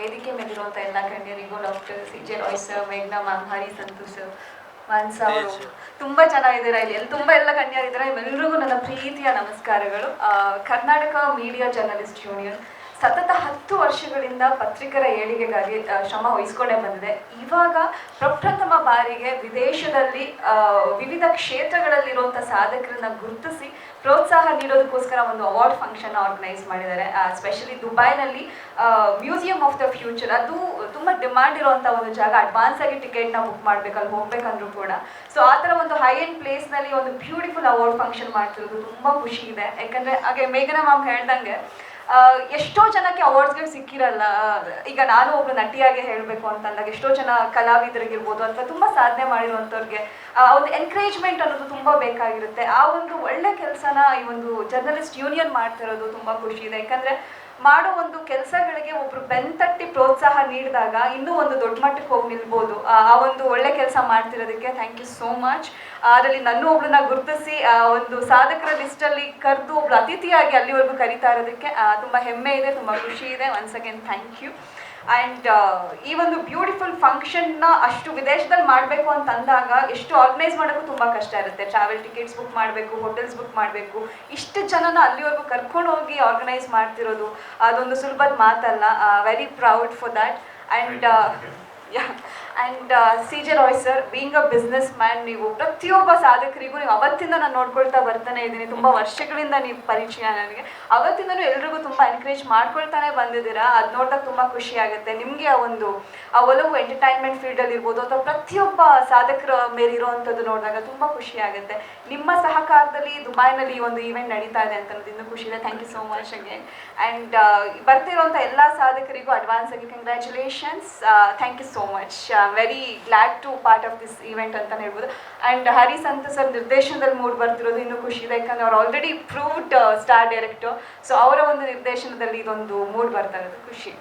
ವೇದಿಕೆ ಮೇಲಿರುವಂಥ ಎಲ್ಲ ಗಣ್ಯರಿಗೂ doctor C J Roy sir ಮೇಘ್ನಾ ma'am Hari Santosh sir Mansa ಅವರು. ತುಂಬಾ ಚೆನ್ನಾಗಿದ್ದೀರಾ ಇಲ್ಲಿ. ಎಲ್ಲಿ ತುಂಬಾ ಎಲ್ಲ ಗಣ್ಯರಿದ್ದಾರೆ? ಇವೆಲ್ಲರಿಗೂ ನನ್ನ ಪ್ರೀತಿಯ ನಮಸ್ಕಾರಗಳು. ಕರ್ನಾಟಕ ಮೀಡಿಯಾ ಜರ್ನಲಿಸ್ಟ್ ಯೂನಿಯನ್ ವರ್ಷಗಳಿಂದ ಪತ್ರಿಕರ ಏಳಿಗೆಗಾಗಿ ಶ್ರಮ ವಹಿಸ್ಕೊಂಡೇ ಬಂದಿದೆ. ಇವಾಗ ಪ್ರಪ್ರಥಮ ಬಾರಿಗೆ ವಿದೇಶದಲ್ಲಿ ವಿವಿಧ ಕ್ಷೇತ್ರಗಳಲ್ಲಿರುವಂಥ ಸಾಧಕರನ್ನ ಗುರುತಿಸಿ ಪ್ರೋತ್ಸಾಹ ನೀಡೋದಕ್ಕೋಸ್ಕರ ಒಂದು ಅವಾರ್ಡ್ ಫಂಕ್ಷನ್ ಆರ್ಗನೈಸ್ ಮಾಡಿದ್ದಾರೆ. ಸ್ಪೆಷಲಿ ದುಬೈನಲ್ಲಿ ಮ್ಯೂಸಿಯಂ ಆಫ್ ದ ಫ್ಯೂಚರ್ ಅದು ತುಂಬ ಡಿಮ್ಯಾಂಡ್ ಇರುವಂಥ ಒಂದು ಜಾಗ. ಅಡ್ವಾನ್ಸ್ ಆಗಿ ಟಿಕೆಟ್ನ ಬುಕ್ ಮಾಡ್ಬೇಕು, ಅಲ್ಲಿ ಹೋಗ್ಬೇಕಂದ್ರೂ ಕೂಡ. ಸೊ ಆ ಥರ ಒಂದು ಹೈ ಎಂಡ್ ಪ್ಲೇಸ್ನಲ್ಲಿ ಒಂದು ಬ್ಯೂಟಿಫುಲ್ ಅವಾರ್ಡ್ ಫಂಕ್ಷನ್ ಮಾಡ್ತಿರೋದು ತುಂಬ ಖುಷಿ ಇದೆ. ಯಾಕಂದರೆ, ಹಾಗೆ ಮೇಘನಾ ಮ್ಯಾಮ್ ಹೇಳ್ದಂಗೆ ಎಷ್ಟೋ ಜನಕ್ಕೆ ಅವಾರ್ಡ್ಸ್ಗಳು ಸಿಕ್ಕಿರಲ್ಲ. ಈಗ ನಾನು ಒಬ್ರು ನಟಿಯಾಗಿ ಹೇಳಬೇಕು ಅಂತಂದಾಗ ಎಷ್ಟೋ ಜನ ಕಲಾವಿದರಿಗಿರ್ಬೋದು ಅಥವಾ ತುಂಬ ಸಾಧನೆ ಮಾಡಿರುವಂಥವ್ರಿಗೆ, ಆ, ಒಂದು ಎನ್ಕರೇಜ್ಮೆಂಟ್ ಅನ್ನೋದು ತುಂಬ ಬೇಕಾಗಿರುತ್ತೆ. ಆ ಒಂದು ಒಳ್ಳೆ ಕೆಲಸನ ಈ ಒಂದು ಜರ್ನಲಿಸ್ಟ್ ಯೂನಿಯನ್ ಮಾಡ್ತಿರೋದು ತುಂಬ ಖುಷಿ ಇದೆ. ಯಾಕಂದರೆ ಮಾಡೋ ಒಂದು ಕೆಲಸಗಳಿಗೆ ಒಬ್ರು ಬೆನ್ತಟ್ಟಿ ಪ್ರೋತ್ಸಾಹ ನೀಡಿದಾಗ ಇನ್ನೂ ಒಂದು ದೊಡ್ಡ ಮಟ್ಟಕ್ಕೆ ಹೋಗಿ ನಿಲ್ಬೋದು. ಆ ಒಂದು ಒಳ್ಳೆ ಕೆಲಸ ಮಾಡ್ತಿರೋದಕ್ಕೆ ಥ್ಯಾಂಕ್ ಯು ಸೋ ಮಚ್ ಅದರಲ್ಲಿ ನನ್ನ ಒಬ್ಳನ್ನ ಗುರುತಿಸಿ ಒಂದು ಸಾಧಕರ ಲಿಸ್ಟಲ್ಲಿ ಕರೆದು ಒಬ್ಳು ಅತಿಥಿಯಾಗಿ ಅಲ್ಲಿವರೆಗೂ ಕರಿತಾ ಇರೋದಕ್ಕೆ ತುಂಬ ಹೆಮ್ಮೆ ಇದೆ, ತುಂಬ ಖುಷಿ ಇದೆ. Once again thank you and ಈ ಒಂದು ಬ್ಯೂಟಿಫುಲ್ ಫಂಕ್ಷನ್ನ ಅಷ್ಟು ವಿದೇಶದಲ್ಲಿ ಮಾಡಬೇಕು ಅಂತ ಅಂದಾಗ ಎಷ್ಟು ಆರ್ಗನೈಸ್ ಮಾಡೋಕ್ಕೂ ತುಂಬ ಕಷ್ಟ ಇರುತ್ತೆ. ಟ್ರಾವೆಲ್ ಟಿಕೆಟ್ಸ್ ಬುಕ್ ಮಾಡಬೇಕು ಹೋಟೆಲ್ಸ್ ಬುಕ್ ಮಾಡಬೇಕು. ಇಷ್ಟು ಜನನ ಅಲ್ಲಿವರೆಗೂ ಕರ್ಕೊಂಡು ಹೋಗಿ ಆರ್ಗನೈಸ್ ಮಾಡ್ತಿರೋದು ಅದೊಂದು ಸುಲಭದ ಮಾತಲ್ಲ. Very proud for that and and C J Roy sir being a businessman ನೀವು ಪ್ರತಿಯೊಬ್ಬ ಸಾಧಕರಿಗೂ ನೀವು ಅವತ್ತಿಂದ ನಾನು ನೋಡ್ಕೊಳ್ತಾ ಬರ್ತಾನೆ ಇದ್ದೀನಿ. ತುಂಬ ವರ್ಷಗಳಿಂದ ನೀವು ಪರಿಚಯ ನನಗೆ. ಅವತ್ತಿಂದನೂ ಎಲ್ರಿಗೂ ತುಂಬ ಎನ್ಕರೇಜ್ ಮಾಡ್ಕೊಳ್ತಾನೆ ಬಂದಿದ್ದೀರಾ. ಅದು ನೋಡಿದಾಗ ತುಂಬ ಖುಷಿ ಆಗುತ್ತೆ. ನಿಮಗೆ ಆ ಒಂದು ಆ ಒಲವು ಎಂಟರ್ಟೈನ್ಮೆಂಟ್ ಫೀಲ್ಡಲ್ಲಿ ಇರ್ಬೋದು ಅಥವಾ ಪ್ರತಿಯೊಬ್ಬ ಸಾಧಕರ ಮೇಲೆ ಇರುವಂಥದ್ದು ನೋಡಿದಾಗ ತುಂಬ ಖುಷಿ ಆಗುತ್ತೆ. ನಿಮ್ಮ ಸಹಕಾರದಲ್ಲಿ ದುಬೈನಲ್ಲಿ ಈ ಒಂದು ಈವೆಂಟ್ ನಡೀತಾ ಇದೆ ಅಂತ ಅನ್ನೋದು ಇನ್ನೂ ಖುಷಿ ಇದೆ. Thank you so much again and ಬರ್ತಿರುವಂಥ ಎಲ್ಲ ಸಾಧಕರಿಗೂ ಅಡ್ವಾನ್ಸ್ ಆಗಿ congratulations thank you so much very glad to part of this event ಅಂತಲೇ ಹೇಳ್ಬೋದು. ಆ್ಯಂಡ್ ಹರಿ ಸಂತ ಸರ್ ನಿರ್ದೇಶನದಲ್ಲಿ ಮೂಡ್ ಬರ್ತಿರೋದು ಇನ್ನೂ ಖುಷಿ. ಇದೆ ಯಾಕಂದ್ರೆ ಅವ್ರು already proved star director so ಅವರ ಒಂದು ನಿರ್ದೇಶನದಲ್ಲಿ ಇದೊಂದು ಮೂಡ್ ಬರ್ತಾ ಇರೋದು. ಖುಷಿ.